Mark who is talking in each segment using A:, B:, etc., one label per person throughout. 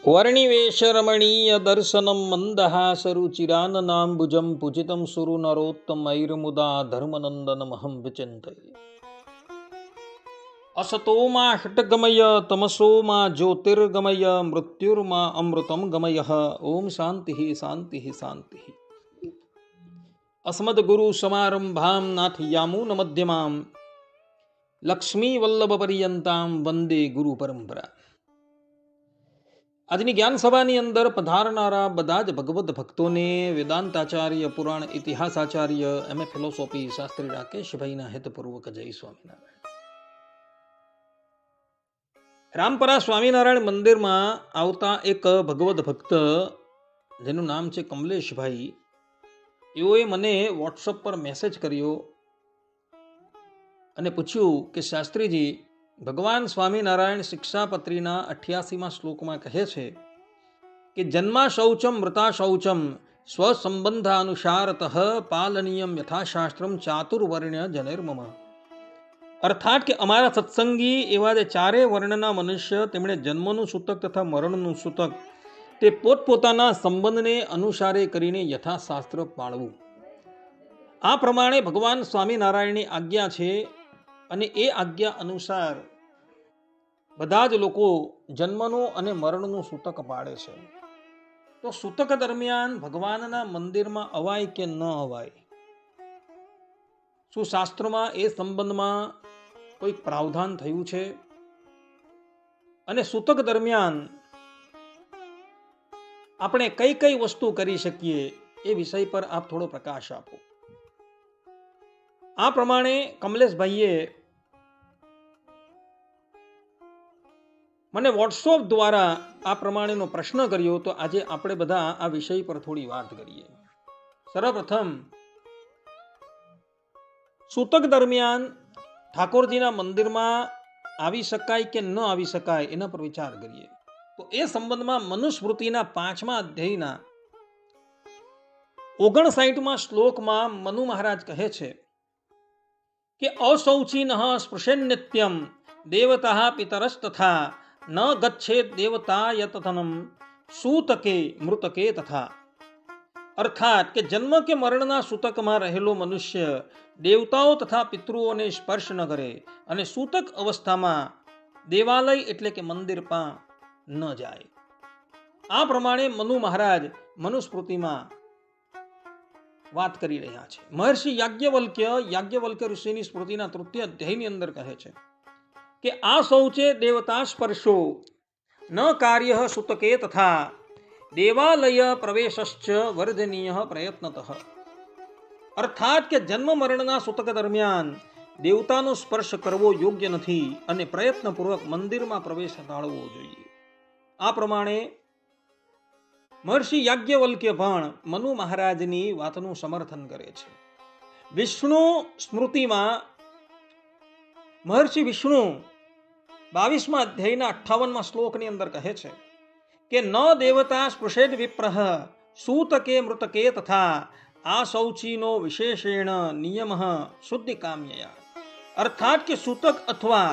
A: વર્ણિવેશરમણીય દર્શનમ મંદહાસરુચિરાનનાંબુજમ પૂજિતમ સુરુ નરોત્તમૈર્મુદા ધર્મનંદનમહં વિચિંતયે અસતોમાં ષટગમય તમસોમાં જ્યોતિર્ગમય મૃત્યુર્મા અમૃતમ ગમય ઓમ શાંતિ શાંતિ શાંતિ અસ્મદગુરુ સમારંભામ નાથ યામૂન મધ્યમામ લક્ષ્મીવલ્લભ પર્યંતામ વંદે ગુરુ પરંપરા આજની જ્ઞાન સભાની અંદર પધારનારા બધા જ ભગવદ્ ભક્તોને વેદાંતાચાર્ય, પુરાણ ઇતિહાસાચાર્ય, એમ. એ. ફિલોસોફી શાસ્ત્રી રાકેશભાઈના હેતપૂર્વક જય સ્વામિનારાયણ. રામપરા સ્વામિનારાયણ મંદિરમાં આવતા એક ભગવદ ભક્ત, જેનું નામ છે કમલેશભાઈ એઓએ મને વોટ્સઅપ પર મેસેજ કર્યો અને પૂછ્યું કે શાસ્ત્રીજી ભગવાન સ્વામિનારાયણ શિક્ષાપત્રીના અઠ્યાસીમાં શ્લોકમાં કહે છે કે જન્મા શૌચમ મૃતા શૌચમ સ્વસંબંધાનુસારત પાલનીયમ યથાશાસ્ત્રમ ચાતુર્વર્ણ્ય જનેર્મમ। અર્થાત કે અમારા સત્સંગી એવા જે ચારે વર્ણના મનુષ્ય, તેમણે જન્મનું સૂતક તથા મરણનું સૂતક, તે પોતપોતાના સંબંધને અનુસારે કરીને યથાશાસ્ત્ર પાળવું। આ પ્રમાણે ભગવાન સ્વામિનારાયણની આજ્ઞા છે અને એ આજ્ઞા અનુસાર બધા જ લોકો જન્મનું અને મરણનું સૂતક પાડે છે. તો સૂતક દરમિયાન ભગવાનના મંદિરમાં અવાય કે ન અવાય? શું શાસ્ત્રમાં એ સંબંધમાં કોઈક પ્રાવધાન થયું છે? અને સૂતક દરમિયાન આપણે કઈ કઈ વસ્તુ કરી શકીએ એ વિષય પર આપ થોડો પ્રકાશ આપો. આ પ્રમાણે કમલેશભાઈએ મને વોટ્સઅપ દ્વારા આ પ્રમાણેનો પ્રશ્ન કર્યો તો આજે આપણે બધા આ વિષય પર થોડી વાત કરીએ. સર્વપ્રથમ, સૂતક દરમિયાન ઠાકોરજીના મંદિરમાં આવી શકાય કે ન આવી શકાય એના પર વિચાર કરીએ. તો એ સંબંધમાં મનુસ્મૃતિના પાંચમા અધ્યાયના ઓગણસાઠમાં શ્લોકમાં મનુ મહારાજ કહે છે કે અશૌચિન નિત્યમ દેવતા પિતરસ તથા ન ગચ્છે દેવતા યતથનમ સૂતકે મૃતકે તથા અર્થાત કે જન્મ કે મરણના સૂતકમાં રહેલો મનુષ્ય દેવતાઓ તથા પિતૃઓને સ્પર્શ ન કરે અને સૂતક અવસ્થામાં દેવાલય એટલે કે મંદિર પણ ન જાય આ પ્રમાણે મનુ મહારાજ મનુસ્મૃતિમાં વાત કરી રહ્યા છે મહર્ષિ યાજ્ઞવલ્ક્ય યાજ્ઞવલ્ક્ય ઋષિની સ્મૃતિના તૃતીય અધ્યાયની અંદર કહે છે કે આ શૌચે દેવતા સ્પર્શો. ન કાર્ય સુતકે તથા. દેવાલય પ્રવેશશ્ચ વર્ધનીય પ્રયત્નત. અર્થાત કે જન્મ મરણના સૂતક દરમિયાન દેવતાનો સ્પર્શ કરવો યોગ્ય નથી અને પ્રયત્નપૂર્વક મંદિરમાં પ્રવેશ ટાળવો જોઈએ. આ પ્રમાણે મહર્ષિ યાજ્ઞવલ્ક્ય પણ મનુ મહારાજની વાતનું સમર્થન કરે છે. વિષ્ણુ સ્મૃતિમાં મહર્ષિ વિષ્ણુ બાવીસમાં અધ્યાયના અઠ્ઠાવનમાં શ્લોકની અંદર કહે છે કે, ન દેવતા સ્પૃશેદ વિપ્રહ, સૂતકે મૃતકે તથા આ શૌચીનો વિશેષેણ નિયમ શુદ્ધિ કામ્યયા અર્થાત કે સૂતક અથવા,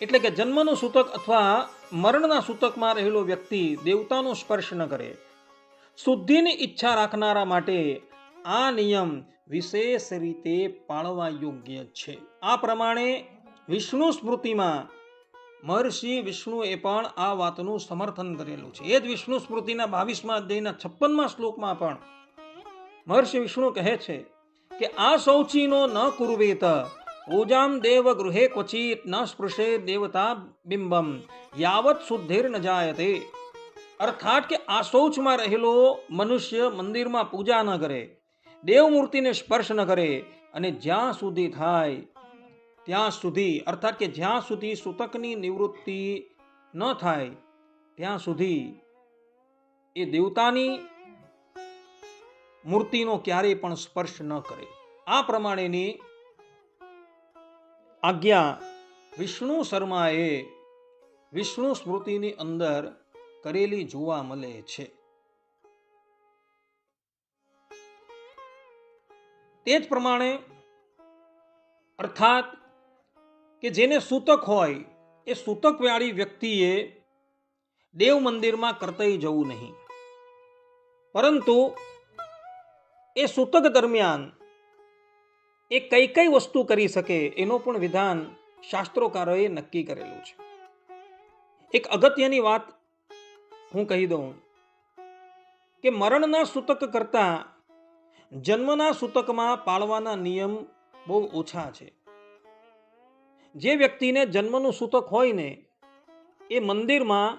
A: એટલે કે જન્મનું સૂતક અથવા મરણના સૂતકમાં રહેલો વ્યક્તિ દેવતાનો સ્પર્શ ન કરે. શુદ્ધિની ઈચ્છા રાખનારા માટે આ નિયમ વિશેષ રીતે પાળવા યોગ્ય છે. આ પ્રમાણે વિષ્ણુ સ્મૃતિમાં મહર્ષિ વિષ્ણુએ પણ આ વાતનું સમર્થન કરેલું છે. એ જ વિષ્ણુ સ્મૃતિના બાવીસમાં અધ્યાયના છપ્પનમાં શ્લોકમાં પણ મહર્ષિ વિષ્ણુ કહે છે કે, આ શૌચીનો ન કુર્વેત. પૂજામ દેવ ગૃહે ક્વચિત ન સ્પૃશે દેવતા બિંબમ. યાવત શુદ્ધિર ન જાયતે. અર્થાત કે, આ શૌચમાં રહેલો મનુષ્ય મંદિરમાં પૂજા ન કરે, દેવમૂર્તિને સ્પર્શ ન કરે અને જ્યાં સુધી થાય ત્યાં સુધી, અર્થાત કે જ્યાં સુધી સૂતકની નિવૃત્તિ ન થાય, ત્યાં સુધી એ દેવતાની મૂર્તિનો ક્યારેય પણ સ્પર્શ ન કરે. આ પ્રમાણેની આજ્ઞા વિષ્ણુ શર્માએ વિષ્ણુ સ્મૃતિની અંદર કરેલી જોવા મળે છે. તે જ પ્રમાણે, અર્થાત કે જેને સૂતક હોય, એ સૂતકવાળી વ્યક્તિએ દેવ મંદિરમાં કરતઈ જવું નહીં. પરંતુ એ સૂતક દરમિયાન એ કઈ કઈ વસ્તુ કરી શકે એનો પણ વિધાન શાસ્ત્રોકારોએ નક્કી કરેલું છે. એક અગત્યની વાત હું કહી દઉં કે મરણના સૂતક કરતાં જન્મના સૂતકમાં પાળવાના નિયમ બહુ ઓછા છે. જે વ્યક્તિને જન્મનું સૂતક હોય ને, એ મંદિરમાં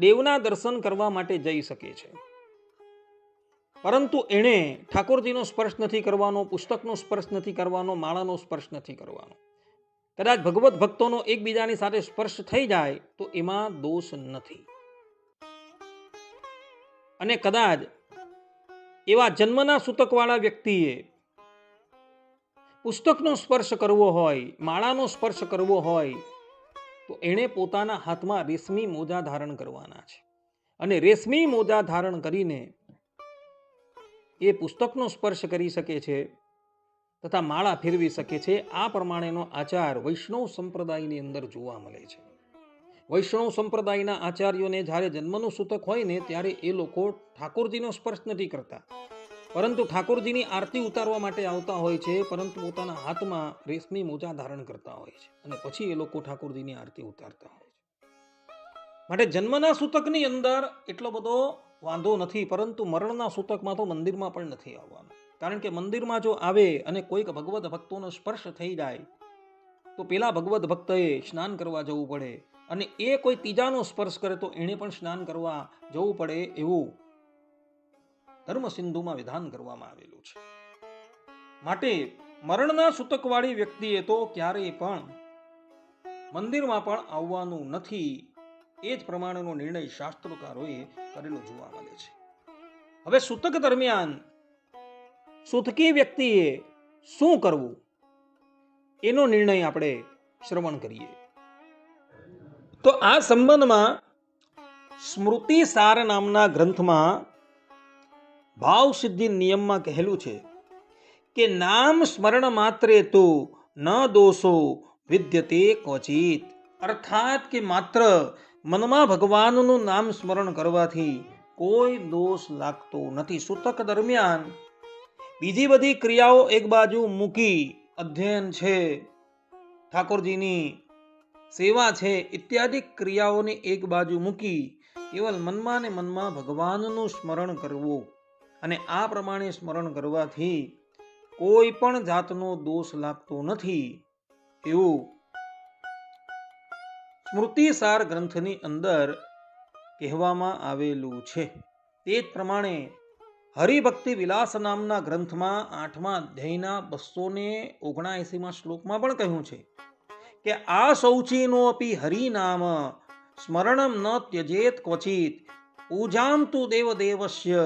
A: દેવના દર્શન કરવા માટે જઈ શકે છે. પરંતુ એણે ઠાકોરજીનો સ્પર્શ નથી કરવાનો, પુસ્તકનો સ્પર્શ નથી કરવાનો, માળાનો સ્પર્શ નથી કરવાનો. કદાચ ભગવત ભક્તોનો એકબીજાની સાથે સ્પર્શ થઈ જાય, તો એમાં દોષ નથી. અને કદાચ એવા જન્મના સૂતકવાળા વ્યક્તિએ પુસ્તકનો સ્પર્શ કરવો હોય, માળાનો સ્પર્શ કરવો હોય, તો એણે પોતાના હાથમાં રેશમી મોજા ધારણ કરવાના છે. અને રેશમી મોજા ધારણ કરીને એ પુસ્તકનો સ્પર્શ કરી શકે છે તથા માળા ફેરવી શકે છે. આ પ્રમાણેનો આચાર વૈષ્ણવ સંપ્રદાયની અંદર જોવા મળે છે. વૈષ્ણવ સંપ્રદાયના આચાર્યોને જ્યારે જન્મનું સૂતક હોય ને ત્યારે એ લોકો ઠાકોરજીનો સ્પર્શ નથી કરતા. પરંતુ ઠાકોરજીની આરતી ઉતારવા માટે આવતા હોય છે, પરંતુ પોતાના હાથમાં રેશમી મોજા ધારણ કરતા હોય છે અને પછી એ લોકો ઠાકોરજીની આરતી ઉતારતા હોય છે. માટે જન્મના સૂતકની અંદર એટલો બધો વાંધો નથી, પરંતુ મરણના સૂતકમાં તો મંદિરમાં પણ નથી આવવાનું. કારણ કે મંદિરમાં જો આવે અને કોઈક ભગવદ્ ભક્તોનો સ્પર્શ થઈ જાય, તો પેલા ભગવદ્ ભક્તએ સ્નાન કરવા જવું પડે અને એ કોઈ ત્રીજાનો સ્પર્શ કરે તો એણે પણ સ્નાન કરવા જવું પડે એવું ધર્મ સિંધુમાં વિધાન કરવામાં આવેલું છે. માટે મરણના સૂતકવાળી વ્યક્તિએ તો ક્યારેય પણ મંદિરમાં પણ આવવાનું નથી એ જ પ્રમાણેનો નિર્ણય શાસ્ત્રકારોએ કરેલો જોવા મળે છે. હવે સૂતક દરમિયાન સૂતકી વ્યક્તિએ શું કરવું? એનો નિર્ણય આપણે શ્રવણ કરીએ. તો આ સંબંધમાં સ્મૃતિ સાર નામના ગ્રંથમાં ભાવ સિદ્ધિ નિયમમાં કહેલું છે કે નામ સ્મરણ માત્રે તો ન દોષો વિદ્યતે ક્વચિત. અર્થાત કે માત્ર મનમાં ભગવાનનું નામ સ્મરણ કરવાથી કોઈ દોષ લાગતો નથી. સૂતક દરમિયાન બીજી બધી ક્રિયાઓ એક બાજુ મૂકી અધ્યયન છે. ઠાકોરજીની સેવા છે ઇત્યાદિ ક્રિયાઓને એક બાજુ મૂકી કેવલ મનમાં ને મનમાં ભગવાનનું સ્મરણ કરવું. અને આ પ્રમાણે સ્મરણ કરવાથી કોઈ પણ જાતનો દોષ લાગતો નથી. એવું સ્મૃતિસાર ગ્રંથની અંદર કહેવામાં આવેલું છે. તે જ પ્રમાણે હરિભક્તિ વિલાસ નામના ગ્રંથમાં આઠમા અધ્યાયના બસો ને ઓગણાએસીમાં શ્લોકમાં પણ કહ્યું છે કે આ શૌચીનો અપી હરિનામ સ્મરણમ ન ત્યજેત ક્વચિત. પૂજામ તુ દેવદેવસ્ય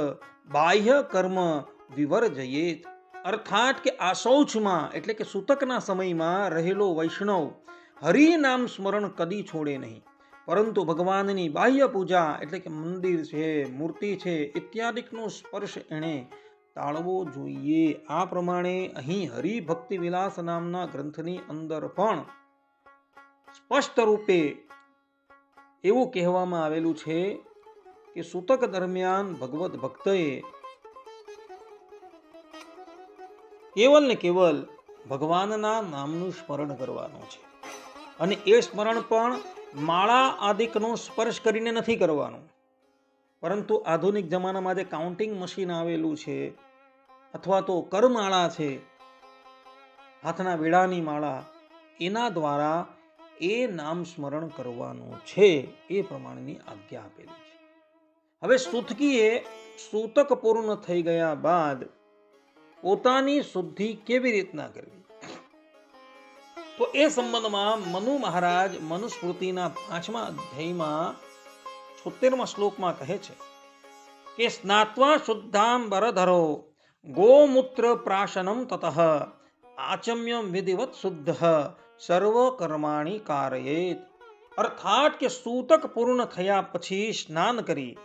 A: બાહ્ય કર્મ વિવર્જયેત અર્થાત કે આ શૌચમાં, એટલે કે સૂતકના સમયમાં રહેલો વૈષ્ણવ હરિનામ સ્મરણ કદી છોડે નહીં. પરંતુ ભગવાનની બાહ્ય પૂજા, એટલે કે મંદિર છે, મૂર્તિ છે, ઇત્યાદિકનો સ્પર્શ એણે ટાળવો જોઈએ. આ પ્રમાણે અહીં હરિભક્તિ વિલાસ નામના ગ્રંથની અંદર પણ સ્પષ્ટ રૂપે એવું કહેવામાં આવેલું છે કે સૂતક દરમિયાન ભગવત ભક્તએ કેવલ ને કેવલ ભગવાનના નામનું સ્મરણ કરવાનું છે. અને એ સ્મરણ પણ માળા આદિકનો સ્પર્શ કરીને નથી કરવાનું. પરંતુ આધુનિક જમાનામાં જે કાઉન્ટિંગ મશીન આવેલું છે, અથવા તો કરમાળા છે, હાથના વેડાની માળા, એના દ્વારા એ નામ સ્મરણ કરવાનું છે, એ પ્રમાણેની આજ્ઞા આપેલી છે. હવે સુતકીએ સૂતક પૂર્ણ થઈ ગયા બાદ પોતાની શુદ્ધિ કેવી રીતના કરવી? તો એ સંબંધમાં મનુ મહારાજ મનુસ્મૃતિના પાંચમા અધ્યાયમાં છોતેરમા શ્લોકમાં કહે છે કે, સ્નાત્વા શુદ્ધામ બરધરો ગોમૂત્ર પ્રાશનમ તત, આચમ્યમ વિધિવત શુદ્ધ સર્વ કર્માણી કારયેત. અર્થાત કે સૂતક પૂર્ણ થયા પછી સ્નાન કરી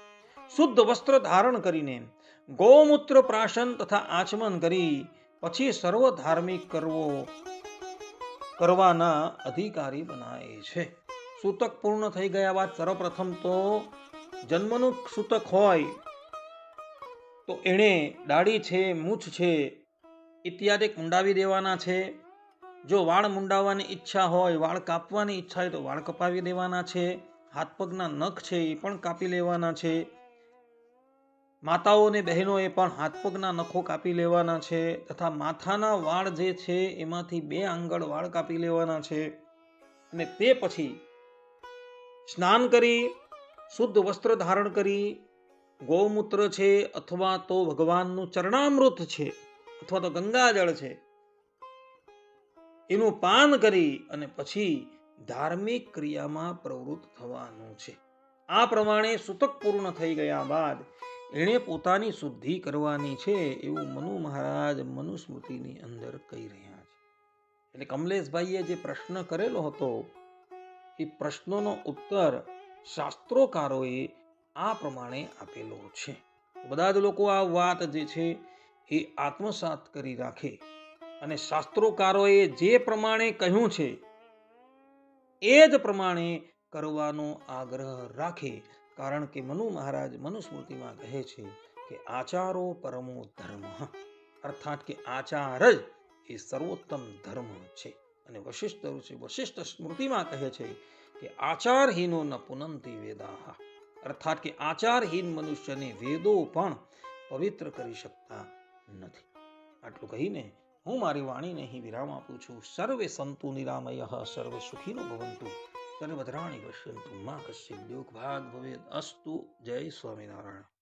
A: શુદ્ધ વસ્ત્ર ધારણ કરીને ગૌમૂત્ર પ્રાશન તથા આચમન કરી પછી સર્વ ધાર્મિક કરવો કરવાના અધિકારી બનાવે છે. સૂતક પૂર્ણ થઈ ગયા બાદ સર્વપ્રથમ તો જન્મનું સૂતક હોય તો એણે દાઢી છે, મૂછ છે, ઇત્યાદિ મુંડાવી દેવાના છે. જો વાળ મુંડાવવાની ઈચ્છા હોય, વાળ કાપવાની ઈચ્છા હોય તો વાળ કપાવી દેવાના છે. હાથ પગના નખ છે એ પણ કાપી લેવાના છે. માતાઓ અને બહેનોએ પણ હાથ પગના નખો કાપી લેવાના છે તથા માથાના વાળ જે છે એમાંથી બે આંગળ વાળ કાપી લેવાના છે અને તે પછી સ્નાન કરી, શુદ્ધ વસ્ત્ર ધારણ કરી, ગૌમૂત્ર છે અથવા તો ભગવાનનું ચરણામૃત છે અથવા તો ગંગાજળ છે, એનું પાન કરી અને પછી ધાર્મિક ક્રિયામાં પ્રવૃત્ત થવાનું છે. આ પ્રમાણે સૂતક પૂર્ણ થઈ ગયા બાદ એણે પોતાની શુદ્ધિ કરવાની છે એવું મનુ મહારાજ મનુસ્મૃતિની અંદર કહી રહ્યા છે. એટલે કમલેશભાઈએ જે પ્રશ્ન કરેલો હતો, એ પ્રશ્નોનો ઉત્તર શાસ્ત્રોકારોએ આ પ્રમાણે આપેલો છે. બધા જ લોકો આ વાત જે છે, એ આત્મસાત કરી રાખે. અને શાસ્ત્રોકારોએ જે પ્રમાણે કહ્યું છે, એ જ પ્રમાણે કરવાનો આગ્રહ રાખે કારણ કે મનુ મહારાજ મનુસ્મૃતિમાં કહે છે કે આચારો પરમો ધર્મ. અર્થાત કે આચાર જ એ સર્વોત્તમ ધર્મ છે. અને વશિષ્ઠ ઋષિ વશિષ્ઠ સ્મૃતિમાં કહે છે કે આચારહીનો ન પુનંતી વેદાહ. અર્થાત કે આચારહીન મનુષ્યને વેદો પણ પવિત્ર કરી શકતા નથી. આટલું કહીને હું મારી વાણીને અહીં વિરામ આપું છું. સર્વે સંતુ નિરામય, સર્વે સુખીનો ભવંતુ. સર્વદ્રાણી પશ્યંતુ મા કશ્ચિત દુઃખ ભાગ ભવે અસ્તુ જય સ્વામિનારાયણ.